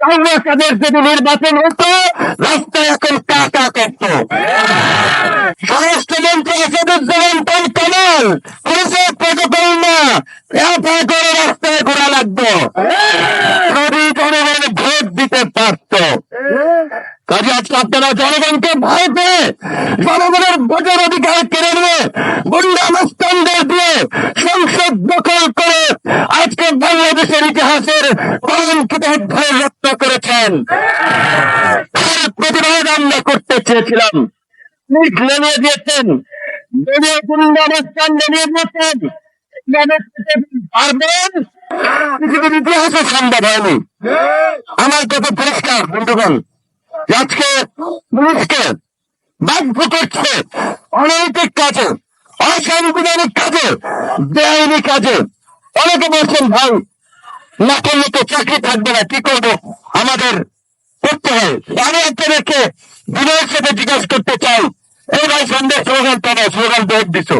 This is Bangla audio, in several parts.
নির্বাচন হতো, রাস্তায় এখন কাকা করত। স্বরাষ্ট্রমন্ত্রী আসাদুজ্জামান পাল কামাল, পুলিশের প্রটোকল না। এফআই করে রাস্তায় ঘোরা লাগতো। জনগণ দিতে পারত। কাজে আজকে আপনারা জনগণকে ভয় পেয়ে জনগণের ভোটের অধিকার কেড়ে নিয়ে গুন্ডা মাস্তানদের দিয়ে সংসদ দখল করে আজকে বাংলাদেশের ইতিহাসের কলঙ্কিত অধ্যায় করেছেন। প্রতিবাদ আমরা করতে চেয়েছিলাম। দিয়েছেন। নেমে দিয়েছেন। হয়নি। আমার পরিষ্কার আজকে করছে অনৈতিক কাজে, অসাংবিধানিক কাজে, বেআইনি কাজে। অনেকে বলছেন, ভাই না করলে তো চাকরি থাকবে না, কি করব? আমাদের করতে হয়। আমি আপনাদেরকে বিনয়ের সাথে জিজ্ঞাসা করতে চাই। এই ভাই সন্দেহ স্লোগান তো স্লোগান তো দিছ।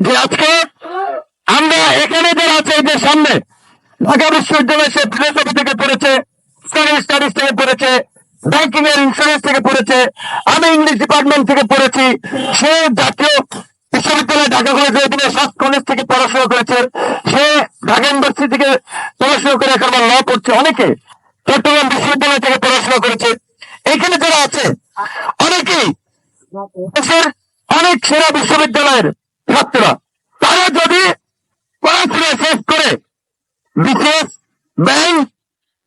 যে আজকে আমরা এখানে যারা আছে যে সামনে ঢাকা বিশ্ববিদ্যালয়ে, সে ফিলোসফি থেকে পড়েছে স্টাডি স্টাডিজ থেকে পড়েছে ব্যাংকিং এর ইন্স্যুরেন্স থেকে পড়েছে, আমি ইংলিশ ডিপার্টমেন্ট থেকে পড়েছি, সে জাতীয় বিশ্ববিদ্যালয় ঢাকা কলেজ তিনি সাত কলেজ থেকে পড়াশোনা করেছে। সে ঢাকা ইউনিভার্সিটি থেকে পড়াশোনা করে এখন ল পড়ছে অনেকে। চট্টগ্রাম বিশ্ববিদ্যালয় থেকে পড়াশোনা করেছে। এখানে যারা আছে অনেকেই দেশের অনেক সেরা বিশ্ববিদ্যালয়ের ছাত্ররা। তারা যদি পড়াশোনা শেষ করে বিশেষ ব্যাংক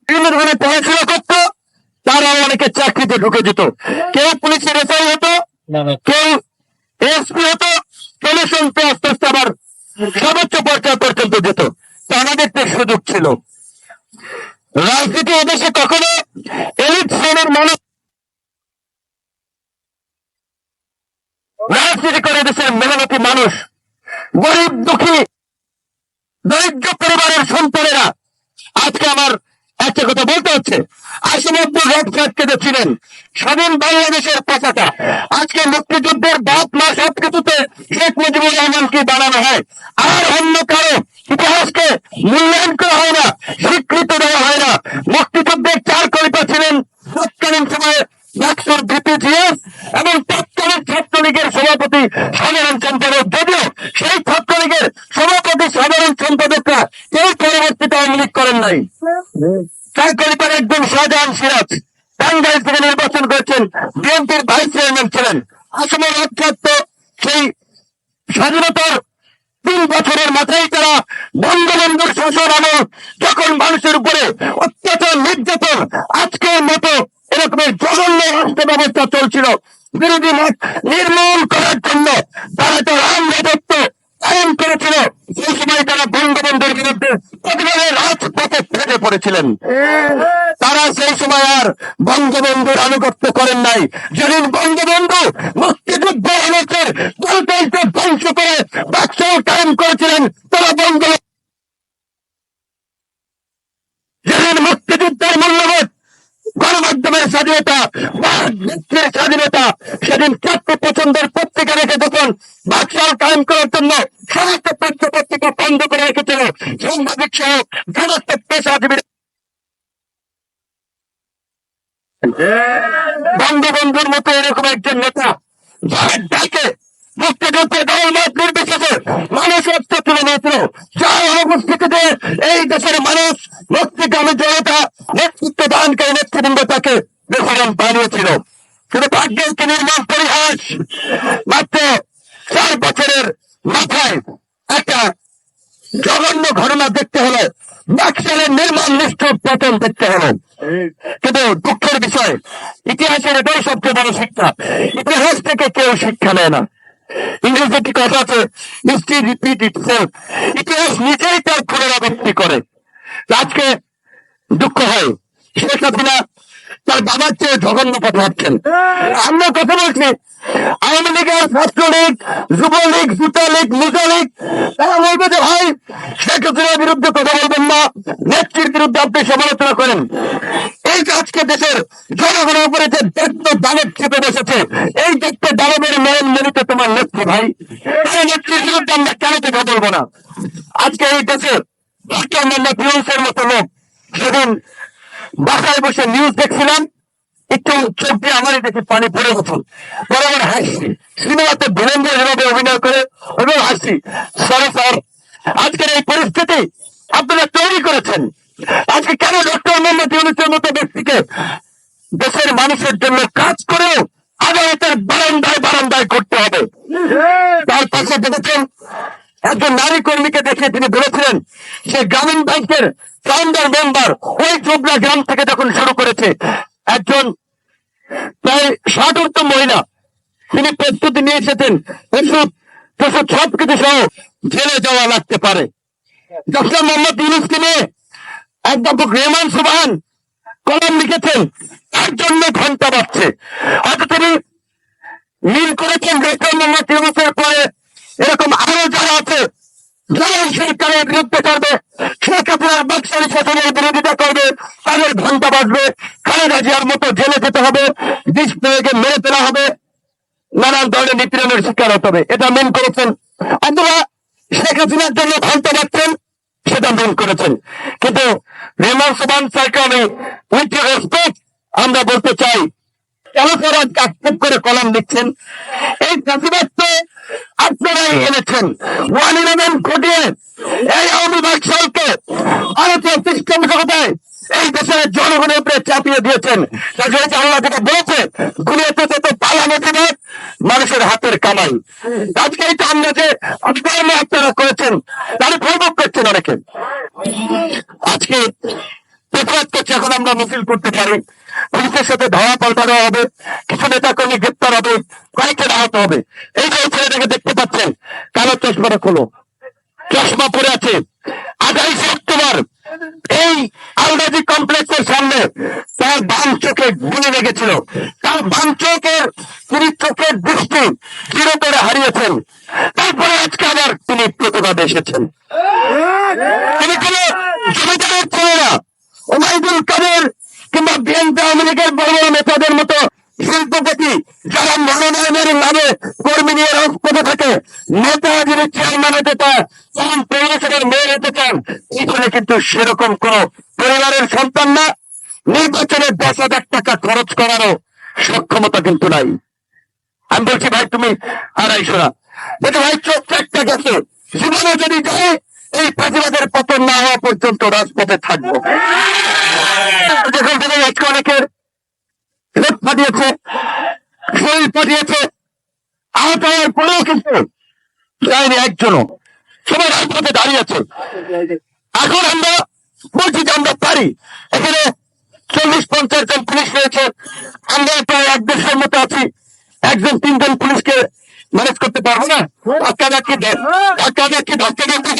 বিভিন্ন ধরনের পড়াশোনা করতো তারা অনেকে চাকরিতে ঢুকে যেত। কেউ পুলিশের এসআই হতো কেউ এসপি হতো পেয়ে আস্তে আস্তে আবার সর্বোচ্চ পর্যায় পর্যন্ত যেত। আমাদের তো সুযোগ ছিল। রাজনীতি এদেশে কখনো এলিট শ্রেণির মানুষ রাজনীতি করে দেশের মেহনতি মানুষ, গরিব দুঃখী, দরিদ্র পরিবারের সন্তানেরা। আজকে আমার একটা কথা বলতে হচ্ছে। আসিমুদ্দিন রোড ফ্ল্যাটকে ছিলেন স্বাধীন বাংলাদেশের পতাকা আজকে মুক্তিযুদ্ধের বাপ মা সব কিছুতে শেখ মুজিবুর রহমানকে বানানো হয় আর অন্য কারও ইতিহাসকে মূল্যায়ন করা হয় না, স্বীকৃতি দেওয়া হয় না। মুক্তিযুদ্ধের চার কবিতা ছিলেন তৎকালীন সময়ে এবং তৎকালীন ছাত্রলীগের সভাপতি সাধারণ সম্পাদক। যদিও সেই ছাত্রলীগের সভাপতি সাধারণ সম্পাদকরা কেউ পরবর্তীতে আওয়ামী করেন নাই। তার পরিবার একজন শাহজাহান সিরাজ, টাঙ্গাইল থেকে নির্বাচন করেছেন, বিএনপির ভাইস চেয়ারম্যান ছিলেন। আসামের অধ্যক্ষ সেই স্বাধীনতার তিন বছরের মাথায় তারা বঙ্গবন্ধুর শাসন আমল যখন মানুষের উপরে অত্যাচার নির্যাতন আজকের মতো এরকমের জঘন্য রাষ্ট্র ব্যবস্থা চলছিল বিরোধী মত নির্মূল করার জন্য তারা একটা রাম রাজত্ব কায়েম করেছিল সেই সময় তারা বঙ্গবন্ধুর বিরুদ্ধে প্রতিবাদে রাজপথে পড়েছিলেন তারা সেই সময় আর বঙ্গবন্ধুর আনুগত্য করেন নাই। যেদিন বঙ্গবন্ধু মুক্তিযুদ্ধ এনেছেন গণতন্ত্র ধ্বংস করে বাক্স কায়েম করেছিলেন, তারা বঙ্গবন্ধু যেদিন মুক্তিযুদ্ধের মূল্যবোধ গণমাধ্যমের স্বাধীনতা বা নেত্রের স্বাধীনতা সেদিন চারটে পছন্দের পত্রিকা রেখে যখন বাকশাল কায়েম করার জন্য সমস্ত পত্র পত্রিকা বন্ধ করে রেখেছিল, সাংবাদিক সহ সমস্ত পেশাজীবী বঙ্গবন্ধুর মতো এরকম একজন নেতা, যার ডাকে মুক্তিযুদ্ধের দলমত নির্বিশেষে একটা জঘন্য ঘটনা দেখতে হলো। বাকশালের নির্মাণ নিষ্ঠুর পতন দেখতে হলো। কিন্তু দুঃখের বিষয়, ইতিহাসের এটাই সবচেয়ে বড় শিক্ষা। ইতিহাস থেকে কেউ শিক্ষা নেয় না। ইংরেজি একটি কথা আছে? হিস্ট্রি রিপিট ইটসেলফ ইতিহাস নিজেই তার পুনরাবৃত্তি করে। আজকে দুঃখ হয়। তার বাবার চেয়ে জঘন্য কথা ভাবছেন। আমরা কথা বলছি, আওয়ামী লীগের ছাত্রলীগ যুবলীগ জুতালীগ মুজালীগ তারা বলবে যে ভাই, শেখ হাসিনার বিরুদ্ধে কথা বলবেন না, নেত্রীর বিরুদ্ধে আপনি সমালোচনা করেন। এই আজকে দেশের জনগণের উপরে যে দায়িত্ব দানব চেপে বসেছে, এই দায়িত্ব দানবের মেন মনিতে তোমার নেত্রী ভাই। এই নেত্রীর বিরুদ্ধে আমরা কেন কথা বলব না? আজকে এই দেশে ডক্টর মোহাম্মদ ইউনুসের মতো লোক, সেদিন বাসায় বসে নিউজ দেখছিলাম, একটু চোখ দিয়ে আমারই দেখে পানি পড়ে গেছে। পরে আমার হাসি সিনেমাতে বীরেন্দ্র যেভাবে অভিনয় করে, ওইভাবে হাসি সরি স্যার, আজকের এই পরিস্থিতি আপনারা তৈরি করেছেন। আজকে কেন ডক্টর মোহাম্মদ ইউনুসের মতো ব্যক্তিকে দেশের মানুষের জন্য কাজ করেও আদালতের বারান্দায় বারান্দায় করতে হবে? তার পাশে দেখেছেন একজন নারী কর্মীকে দেখে তিনি বলেছিলেন, সে গ্রামীণ ব্যাংকের ফাউন্ডার মেম্বার ওই চোপড়া গ্রাম থেকে যখন শুরু করেছে, একজন প্রায় ষাট মহিলা। তিনি প্রস্তুতি নিয়ে এসেছেন, ওষুধ সহ জেলে যাওয়া লাগতে পারে। ডক্টর মোহাম্মদ ইউনুসকে নিয়ে অধ্যাপক রেমান সুবাহান কলম লিখেছেন, তার জন্য ঘণ্টা বাজছে। হয়তো তিনি মিল করেছেন, ডক্টর মোহাম্মদ ইউনুসের পরে এরকম আরও যারা আছে, যারা সরকারের বিরুদ্ধে করবে শেখ হাসিনার বাক্সারি শাসনের বিরোধিতা করবে, তাদের ঘণ্টা বাজবে খালেদা জিয়ার মতো জেলে যেতে হবে বিষ মেরে ফেলা হবে, নানান ধরনের নিপীড়নের শিকার হতে হবে। এটা মেন করেছেন। অথবা শেখ হাসিনার জন্য ঘণ্টা বাজছেন, সেটা মেন করেছেন। কিন্তু রেমান সুবান স্যারকে আমি উইথ রেসপেক্ট আমরা বলতে চাই কেন তারা করে কলম লিখছেন। এই তো আপনারাই এনেছেন। ওয়ান ইলেভেন ঘটিয়ে এই ভারতীয় এই দেশের জনগণের উপরে চাপিয়ে দিয়েছেন। আল্লাহ থেকে বলেছে গুলিয়েতে যেতে পালানো দিনে মানুষের হাতের কামাই। আজকে এই আমরা যে আপনারা করেছেন তাহলে প্রয়োগ করছেন অনেকে। আজকে প্রতিবাদ করছে, এখন আমরা মিছিল করতে পারি। পুলিশের সাথে ধরা পাল্টা দেওয়া হবে, কিছু নেতা কর্মী গ্রেপ্তার হবে কয়েকটা আহত হবে। এই যে ছেলেটাকে দেখতে পাচ্ছেন, কালো চশমাটা খোলো। চশমা পরে আছে। আঠাইশে অক্টোবর, এই আলদাজি কমপ্লেক্সের সামনে তার বাম চোখে গুলি লেগেছিল। তার বাম চোখের তিনি চোখের দৃষ্টি চিরতরে হারিয়েছেন। তারপরে আজকে আবার তিনি প্রতিবাদে এসেছেন। তিনি কোনো জমিদারের ছিল না। ওবায়দুল কাদের কিংবা বিএনপি লীগের বড় বড় নেতাদের মতো শিল্পপতি যারা মনোনয়নের নামে কর্মী নিয়ে রাজপথে থাকে, নেতা যিনি চেয়ারম্যান হতে চান তখন পৌরসভার মেয়র হতে চান এখানে কিন্তু সেরকম কোন পরিবারের সন্তান না। নির্বাচনে দশ হাজার টাকা খরচ করারও সক্ষমতা কিন্তু নাই। আমি বলছি, ভাই, তুমি আড়াইশো না। দেখো ভাই চোখ একটা গেছে। জীবনে যদি যায় এই প্রতিবাদের পতন না হওয়া পর্যন্ত রাজপথে থাকব। যেখান থেকে আজকে অনেকের লেপ ফাটিয়েছে শরীর ফাটিয়েছে আহত হওয়ার পরেও কিন্তু যায়নি একজনও সবাই রাজপথে দাঁড়িয়ে আছে। এখন আমরা বলছি যে আমরা পারি। এখানে চল্লিশ পঞ্চাশ জন পুলিশ রয়েছে। আমরা প্রায় এক দেড়শোর মতো আছি। একজন তিনজন পুলিশকে ম্যানেজ করতে পারব না? ধাক্কা ধাক্কি ধাক্কা ধাক্কি ধাক্কা ধাক্কি